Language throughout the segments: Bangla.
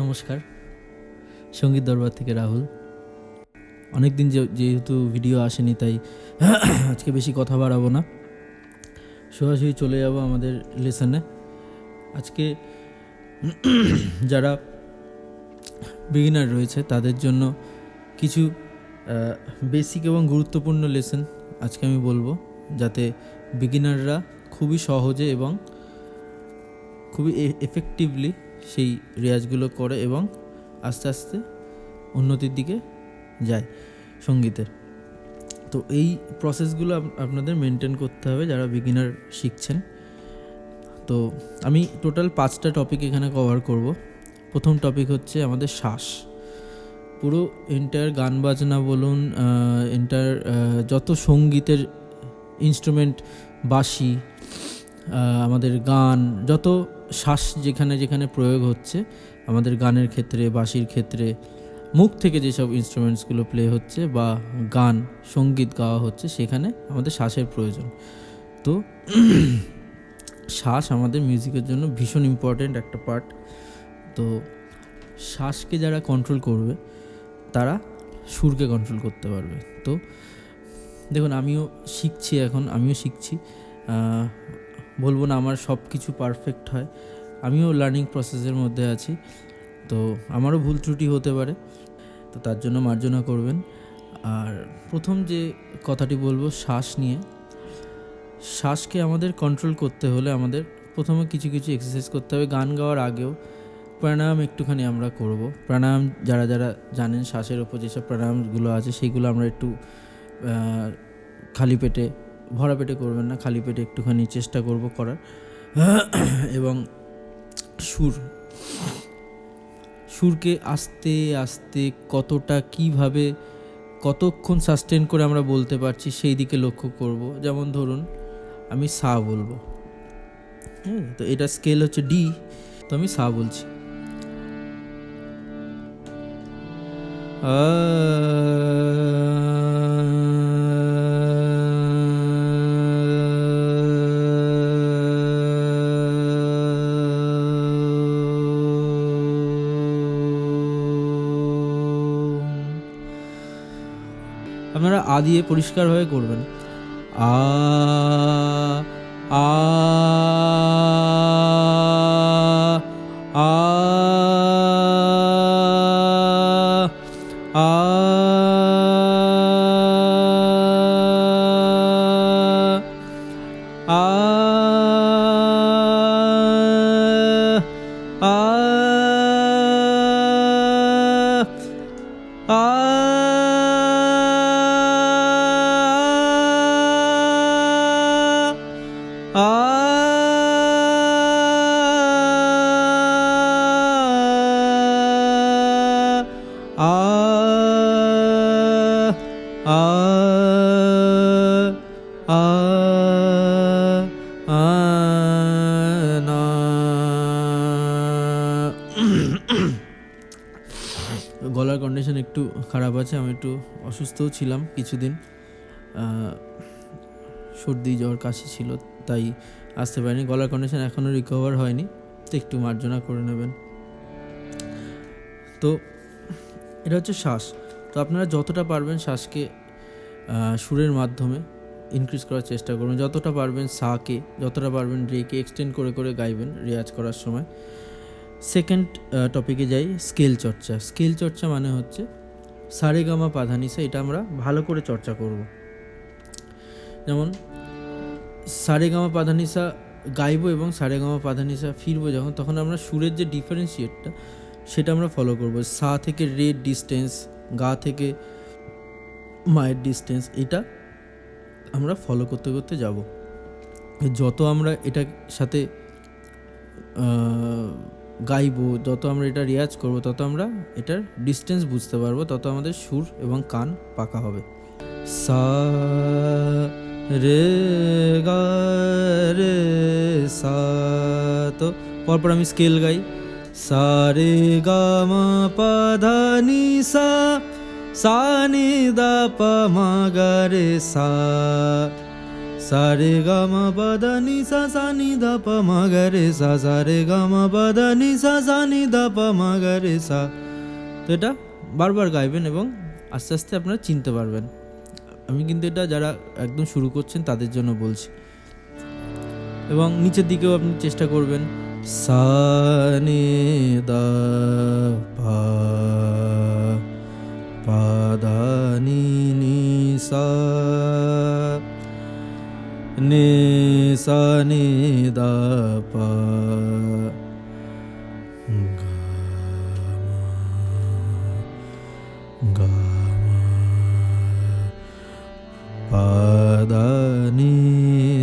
নমস্কার। সংগীত দরবার থেকে রাহুল। অনেক দিন যেহেতু ভিডিও আসেনি, তাই আজকে বেশি কথা বাড়াবো না। সরাসরি চলে যাব আমাদের লেসনে। আজকে যারা বিগিনার রয়েছে, তাদের জন্য কিছু বেসিক এবং গুরুত্বপূর্ণ লেসন আজকে আমি বলব। যাতে বিগিনাররা খুবই সহজে এবং খুবই এফেক্টিভলি সেই রেয়াজগুলো করে এবং আস্তে আস্তে উন্নতির দিকে যায় সঙ্গীতের। তো এই প্রসেসগুলো আপ- আপনাদের মেনটেন করতে হবে যারা বিগিনার শিখছেন। তো আমি টোটাল পাঁচটা টপিক এখানে কভার করব। প্রথম টপিক হচ্ছে আমাদের শ্বাস। পুরো এন্টায়ার গান বাজনা বলুন এন্টায়ার যত সঙ্গীতের ইনস্ট্রুমেন্ট বাঁশি আমাদের গান, যত শ্বাস যেখানে যেখানে প্রয়োগ হচ্ছে, আমাদের গানের ক্ষেত্রে, বাঁশির ক্ষেত্রে, মুখ থেকে যেসব ইনস্ট্রুমেন্টসগুলো প্লে হচ্ছে বা গান, সংগীত গাওয়া হচ্ছে, সেখানে আমাদের শ্বাসের প্রয়োজন। তো শ্বাস আমাদের মিউজিকের জন্য ভীষণ ইম্পর্ট্যান্ট একটা পার্ট তো শ্বাসকে যারা কন্ট্রোল করবে, তারা সুরকে কন্ট্রোল করতে পারবে। তো দেখুন, আমিও শিখছি এখন, আমিও শিখছি। বলব না, আমার সব কিছু পারফেক্ট হয়। আমিও লার্নিং প্রসেসের মধ্যে আছি। তো আমারও ভুল ত্রুটি হতে পারে, তো তার জন্য মার্জনা করবেন। আর প্রথম যে কথাটি বলব, শ্বাস নিয়ে। শ্বাসকে আমাদের কন্ট্রোল করতে হলে আমাদের প্রথমে কিছু কিছু এক্সারসাইজ করতে হবে। গান গাওয়ার আগেও প্রাণায়াম একটুখানি আমরা করব। প্রাণায়াম যারা যারা জানেন, শ্বাসের ওপর যেসব প্রাণায়ামগুলো আছে সেইগুলো আমরা একটু খালি পেটে ভরা পেটে করবেন না, খালি পেটে একটুখানি চেষ্টা করব করার। এবং সুর, সুরকে আস্তে আস্তে কতটা কীভাবে কতক্ষণ সাস্টেন করে আমরা বলতে পারছি সেই দিকে লক্ষ্য করব। যেমন ধরুন, আমি সা বলব। হ্যাঁ তো এটা স্কেল হচ্ছে ডি তো আমি সা বলছি। আ দিয়ে পরিষ্কারভাবে করবেন। আ আ আ আ গলার কন্ডিশন একটু খারাপ আছে, আমি একটু অসুস্থও ছিলাম কিছুদিন। সর্দি জ্বর, কাশি ছিল, তাই আসতে পারিনি। গলার কন্ডিশন এখনও রিকভার হয়নি, তো একটু মার্জনা করে নেবেন। তো এটা হচ্ছে শ্বাস। তো আপনারা যতটা পারবেন শ্বাসকে সুরের মাধ্যমে ইনক্রিজ করার চেষ্টা করবেন। যতটা পারবেন সাকে, যতটা পারবেন রেকে এক্সটেন্ড করে করে গাইবেন রেয়াজ করার সময়। সেকেন্ড টপিকে যাই স্কেল চর্চা। স্কেল চর্চা মানে হচ্ছে সারেগামা পাধানিসা, এটা আমরা ভালো করে চর্চা করব। যেমন, সারেগামা পাধানিসা গাইবো এবং সারেগামা পাধানিসা ফিরবো যখন, তখন আমরা সুরের যে ডিফারেন্সিয়েটটা সেটা আমরা ফলো করব। সা থেকে রেড ডিস্টেন্স গা থেকে মায়ের ডিস্টেন্স এটা আমরা ফলো করতে করতে যাব। যত আমরা এটার সাথে গাইবো যত আমরা এটা রেয়াজ করব, তত আমরা এটার ডিস্টেন্স বুঝতে পারব, তত আমাদের সুর এবং কান পাকা হবে। সা, রে, গা, রে, সা, তো পরপর আমি স্কেল গাই। সা, রে, গা, মা, পা, ধা, নি, সা সা, নি, দা, পা, মা, গা, রে, সা সারে গামা বাদানি সা সা নি দা পা মা গা রে সা সা রে গামা বাদানি সা সা নি দা পা মা গা রে সা তো এটা বারবার গাইবেন এবং আস্তে আস্তে আপনারা চিনতে পারবেন। আমি কিন্তু এটা যারা একদম শুরু করছেন তাদের জন্য বলছি। এবং নিচের দিকেও আপনি চেষ্টা করবেন। সা নে দা পা পা দা নি নি সা। নিসানি দাপা পাদানি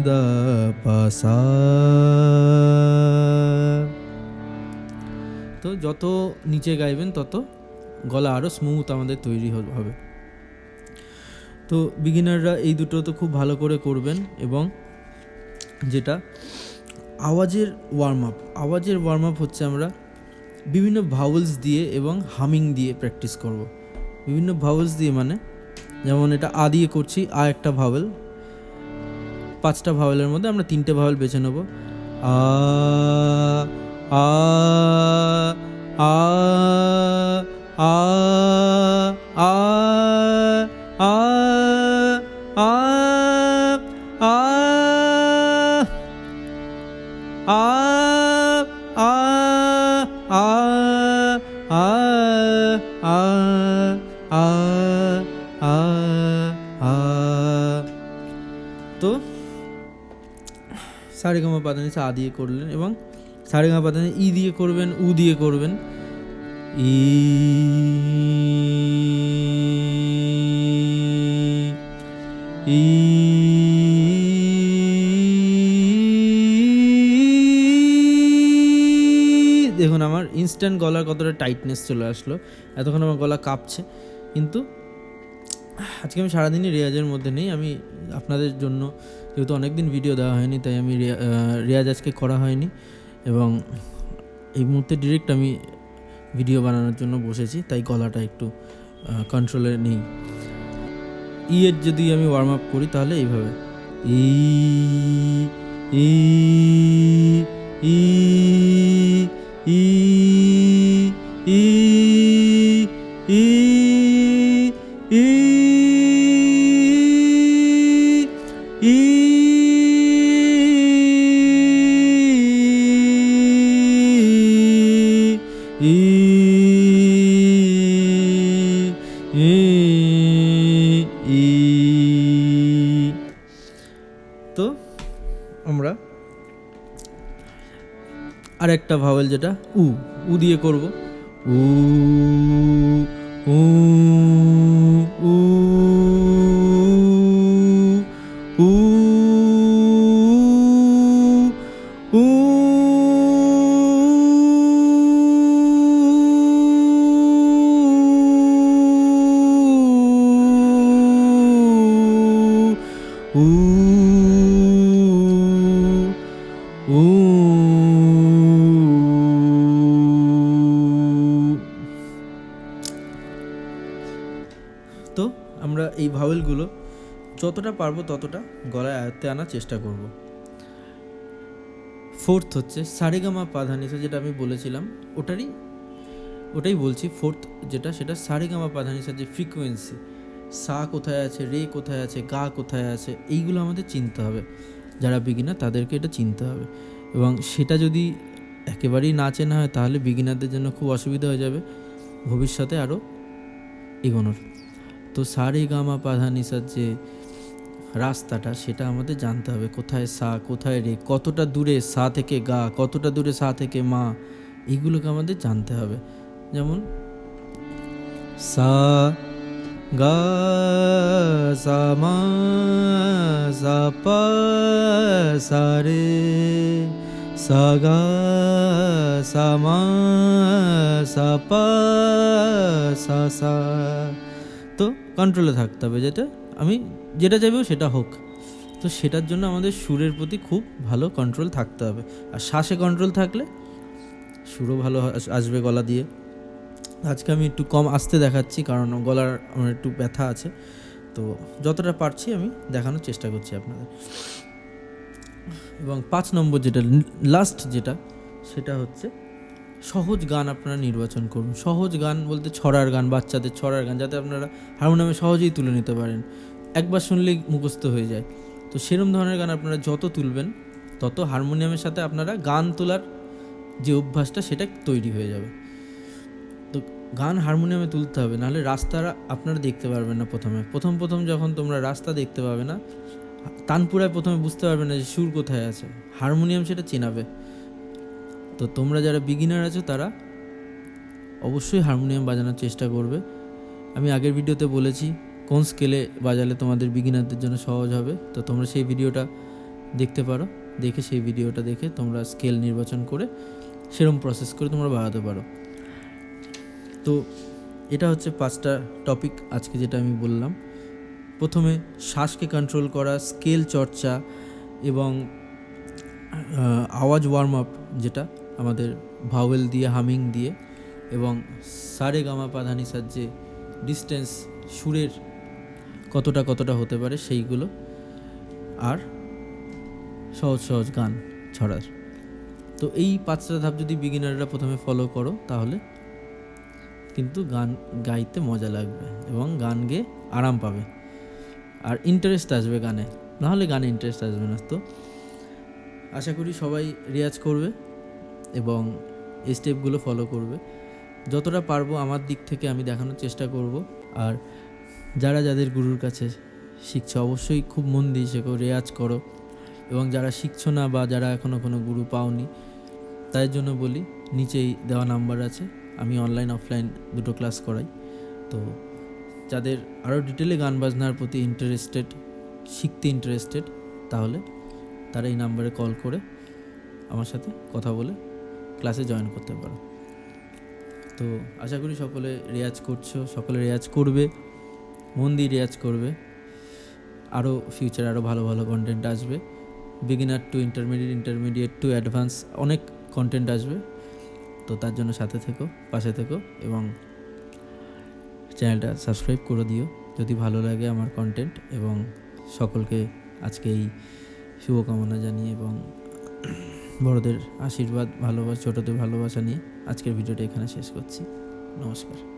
দাপাসা তো যত নিচে গাইবেন তত গলা আরও স্মুথ আমাদের তৈরি হবে তো বিগিনাররা এই দুটো তো খুব ভালো করে করবেন এবং যেটা আওয়াজের ওয়ার্ম আপ আওয়াজের ওয়ার্ম আপ হচ্ছে আমরা বিভিন্ন ভাউলস দিয়ে এবং হামিং দিয়ে প্র্যাকটিস করব। বিভিন্ন ভাউলস দিয়ে মানে যেমন এটা আ দিয়ে করছি, আ একটা ভাওয়েল পাঁচটা ভাওয়েলের মধ্যে আমরা তিনটে ভাওয়েল বেছে নেব। আ আ আ আ সারেগামা পাদানি সা দিয়ে করলেন এবং সারেগামা পাদানি ই দিয়ে করবেন, উ দিয়ে করবেন। ই দেখুন, আমার ইনস্ট্যান্ট গলার কতটা টাইটনেস চলে আসলো। এতক্ষণ আমার গলা কাঁপছে, কিন্তু আজকে আমি সারাদিনই রেয়াজের মধ্যে নেই, আমি আপনাদের জন্য, যেহেতু অনেক দিন ভিডিও দেওয়া হয়নি, তাই আমি রেয়াজ আজকে করা হয়নি এবং এই মুহূর্তে ডিরেক্ট আমি ভিডিও বানানোর জন্য বসেছি, তাই গলাটা একটু কন্ট্রোলে নেই। ইয়ের যদি আমি ওয়ার্ম আপ করি তাহলে এইভাবে। ই ই ই ই তো আমরা আর একটা ভাওয়েল যেটা উ উ দিয়ে করব। উ উ উ যতটা পারব ততটা গলায় আয়ত্তে আনার চেষ্টা করব। ফোর্থ হচ্ছে সারেগামা পাধানিসা, যেটা আমি বলেছিলাম। ওটারই, ওটাই বলছি ফোর্থ যেটা, সেটা সারেগামা পাধানিসার যে ফ্রিকোয়েন্সি সা কোথায় আছে, রে কোথায় আছে, গা কোথায় আছে, এইগুলো আমাদের চিনতে হবে। যারা বিগিনার তাদেরকে এটা চিনতে হবে। এবং সেটা যদি একেবারেই না চেনা হয়, তাহলে বিগিনারদের জন্য খুব অসুবিধা হয়ে যাবে। ভবিষ্যতে আরও এগোনোর। তো সারে গামা পাধানিসার যে রাস্তাটা, সেটা আমাদের জানতে হবে। কোথায় সা, কোথায় রে? কতটা দূরে সা থেকে গা, কতটা দূরে সা থেকে মা? এগুলোকে আমাদের জানতে হবে। যেমন, সা, গা, সা, মা, সা, পা, সা, রে, সা, গা, সা, মা, সা, পা, সা সা। তো কন্ট্রোলে থাকতে হবে, যেটা আমি যেটা চাইব সেটা হোক। তো সেটার জন্য আমাদের সুরের প্রতি খুব ভালো কন্ট্রোল থাকতে হবে। আর শ্বাসে কন্ট্রোল থাকলে সুরও ভালো আসবে গলা দিয়ে। আজকে আমি একটু কম আসতে দেখাচ্ছি কারণ গলার আমার একটু ব্যথা আছে। তো যতটা পারছি আমি দেখানোর চেষ্টা করছি আপনাদের। এবং পাঁচ নম্বর যেটা লাস্ট যেটা, সেটা হচ্ছে সহজ গান আপনারা নির্বাচন করুন। সহজ গান বলতে ছড়ার গান, বাচ্চাদের ছড়ার গান, যাতে আপনারা হারমোনিয়ামে সহজেই তুলে নিতে পারেন। একবার শুনলেই মুখস্থ হয়ে যায়। তো সেরম ধরনের গান আপনারা যত তুলবেন, তত হারমোনিয়ামের সাথে আপনারা গান তোলার যে অভ্যাসটা, সেটা তৈরি হয়ে যাবে। তো গান হারমোনিয়ামে তুলতে হবে, নাহলে রাস্তাটা আপনারা দেখতে পারবেন না প্রথমে। প্রথম প্রথম যখন তোমরা রাস্তা দেখতে পাবে না, তানপুরায় প্রথমে বুঝতে পারবে না যে সুর কোথায় আছে। হারমোনিয়াম সেটা চেনাবে। তো তোমরা যারা বিগিনার আছো, তারা অবশ্যই হারমোনিয়াম বাজানোর চেষ্টা করবে। আমি আগের ভিডিওতে বলেছি কোন স্কেলে বাজালে তোমাদের বিগিনারদের জন্য সহজ হবে, তো তোমরা সেই ভিডিওটা দেখতে পারো। দেখে সেই ভিডিওটা দেখে তোমরা স্কেল নির্বাচন করে সেরম প্রসেস করে তোমরা বাড়াতে পারো। তো এটা হচ্ছে পাঁচটা টপিক আজকে যেটা আমি বললাম। প্রথমে শ্বাসকে কন্ট্রোল করা স্কেল চর্চা এবং আওয়াজ ওয়ার্ম আপ যেটা আমাদের ভাওয়েল দিয়ে হামিং দিয়ে এবং সারে গামা পাধানিসার যে ডিস্টেন্স সুরের কতটা কতটা হতে পারে সেইগুলো আর সহজ সহজ গান ছড়ার। তো এই পাঁচটা ধাপ যদি বিগিনাররা প্রথমে ফলো করো, তাহলে কিন্তু গান গাইতে মজা লাগবে এবং গান গেয়ে আরাম পাবে। আর ইন্টারেস্ট আসবে গানে, নাহলে গানে ইন্টারেস্ট আসবে না। তো আশা করি সবাই রেয়াজ করবে এবং এই স্টেপগুলো ফলো করবে। যতটা পারব আমার দিক থেকে আমি দেখানোর চেষ্টা করব। আর যারা যাদের গুরুর কাছে শিখছে, অবশ্যই খুব মন দিয়ে শেখো, রেয়াজ করো। এবং যারা শিখছো না বা যারা এখনও কোনো গুরু পাওনি, তাই জন্য বলি, নিচেই দেওয়া নাম্বার আছে। আমি অনলাইন অফলাইন দুটো ক্লাস করাই। তো যাদের আরও ডিটেলে গান বাজনার প্রতি ইন্টারেস্টেড শিখতে ইন্টারেস্টেড তাহলে তারা এই নাম্বারে কল করে আমার সাথে কথা বলে ক্লাসে জয়েন করতে পারো। তো আশা করি সকলে রেয়াজ করছ, সকলে রেয়াজ করবে। মন দিয়ে রেয়াজ করবে। আরও ফিউচার আরও ভালো ভালো কন্টেন্ট আসবে। Beginner to intermediate intermediate to advance অনেক কন্টেন্ট আসবে। তো তার জন্য সাথে থেকো, পাশে থেকো এবং চ্যানেলটা সাবস্ক্রাইব করে দিও। যদি ভালো লাগে আমার কন্টেন্ট এবং সকলকে আজকে এই শুভকামনা জানিয়ে এবং বড়দের আশীর্বাদ, ভালোবাসা, ছোটদের ভালোবাসা নিয়ে আজকের ভিডিওটা এখানে শেষ করছি। নমস্কার।